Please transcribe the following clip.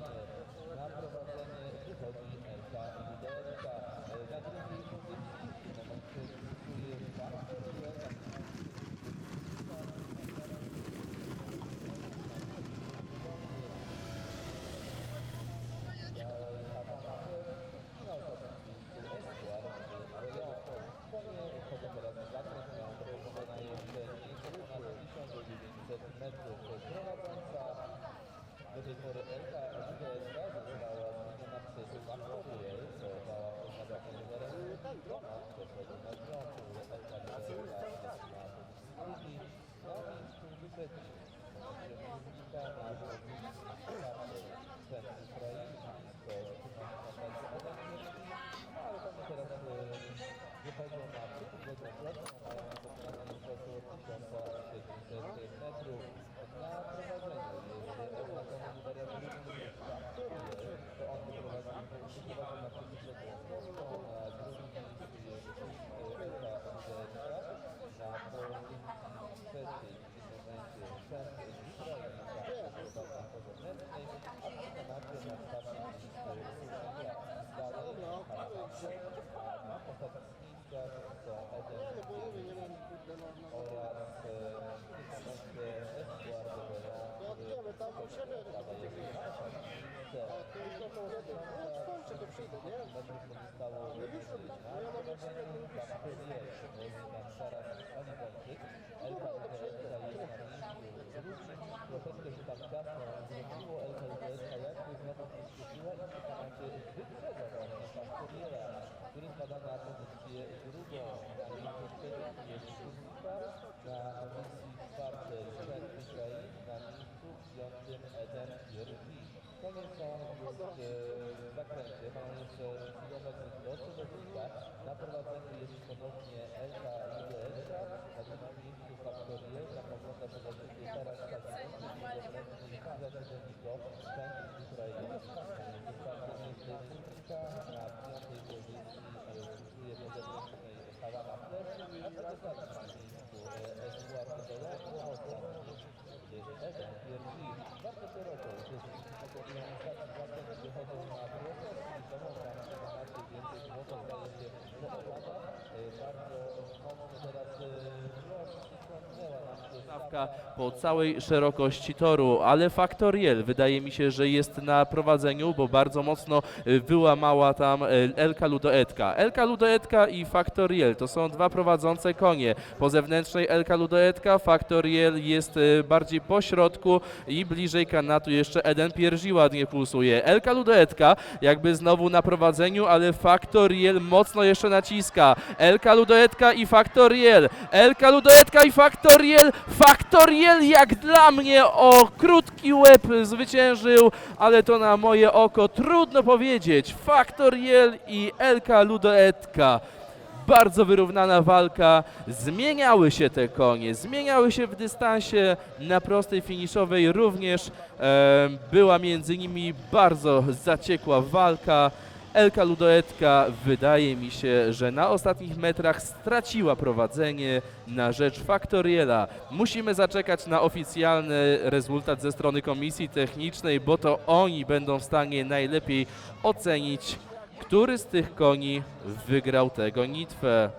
Gracias. Do tej pory Elka Elka została zmieniona przez Faktorię, co dała poznać numerem Grona, pierwszego na piątym, Elka Elka na drugi, na miejscu trzecim. Muzyka na drugim, czwarty, ten ukraiński, to trzymam na Mierski, ale tam teraz wychodzą na przeciwległą płetwę, mają pokonanie czasu 1700 metrów na prowadzeniu. Jest oznaczony numerem drugim Faktorię, to on wyprowadzi na miejscu jest Elka Andrzejka, na Szef z Ukrainy, tak, porządnej, a to Eden oraz e, tam skończę, to przyjdę, nie? Faktorię, powoli nam zaraz Oliverczyk, Elka Elka jest na miejscu drugim, troszeczkę się tam ciasno zrobiło, Elka jakby znowu przyspieszyła i tym momencie wyprzedza Faktoriela, który spada na pozycję drugą, na jest Kubica, na pozycji czwartej Szek Ukrain, na miejscu piątym Eden Jerwi. Konie są już e, w zakręcie, mają jeszcze kilometr Na prowadzeniu jest ponownie Elka natomiast na miejscu Faktoriel, tam ogląda przede wszystkim teraz Kazik, czyli obecny zawodników, ten z Ukrainy. Czwarte miejsce Kubica, na piątej pozycji punktuje pozytywnej Hawana Flesz, a na ostatnim miejscu Eduardo Belon, a ostatni jest Eden Pierzi. Bardzo szeroko uczestnicy tego organizacji zatem wychodzą na proces i to można na temacie więcej głosu zdaje się do Olada. Bardzo mocno teraz e, no, przysłonęła nam się Po całej szerokości toru, ale Faktoriel wydaje mi się, że jest na prowadzeniu, bo bardzo mocno y, wyłamała tam y, Elka Ludoetka. Elka Ludoetka i Faktoriel to są dwa prowadzące konie. Po zewnętrznej Elka Ludoetka, Faktoriel jest y, bardziej po środku i bliżej kanatu jeszcze Eden Pierzi ładnie pulsuje. Elka Ludoetka jakby znowu na prowadzeniu, ale Faktoriel mocno jeszcze naciska. Elka Ludoetka i Faktoriel. Elka Ludoetka i Faktoriel. Faktoriel jak dla mnie o krótki łeb zwyciężył, ale to na moje oko trudno powiedzieć. Faktoriel i Elka Ludoetka. Bardzo wyrównana walka. Zmieniały się te konie, zmieniały się w dystansie. Na prostej finiszowej również e, była między nimi bardzo zaciekła walka. Elka Ludoetka wydaje mi się, że na ostatnich metrach straciła prowadzenie na rzecz Faktoriela. Musimy zaczekać na oficjalny rezultat ze strony komisji technicznej, bo to oni będą w stanie najlepiej ocenić, który z tych koni wygrał tę gonitwę.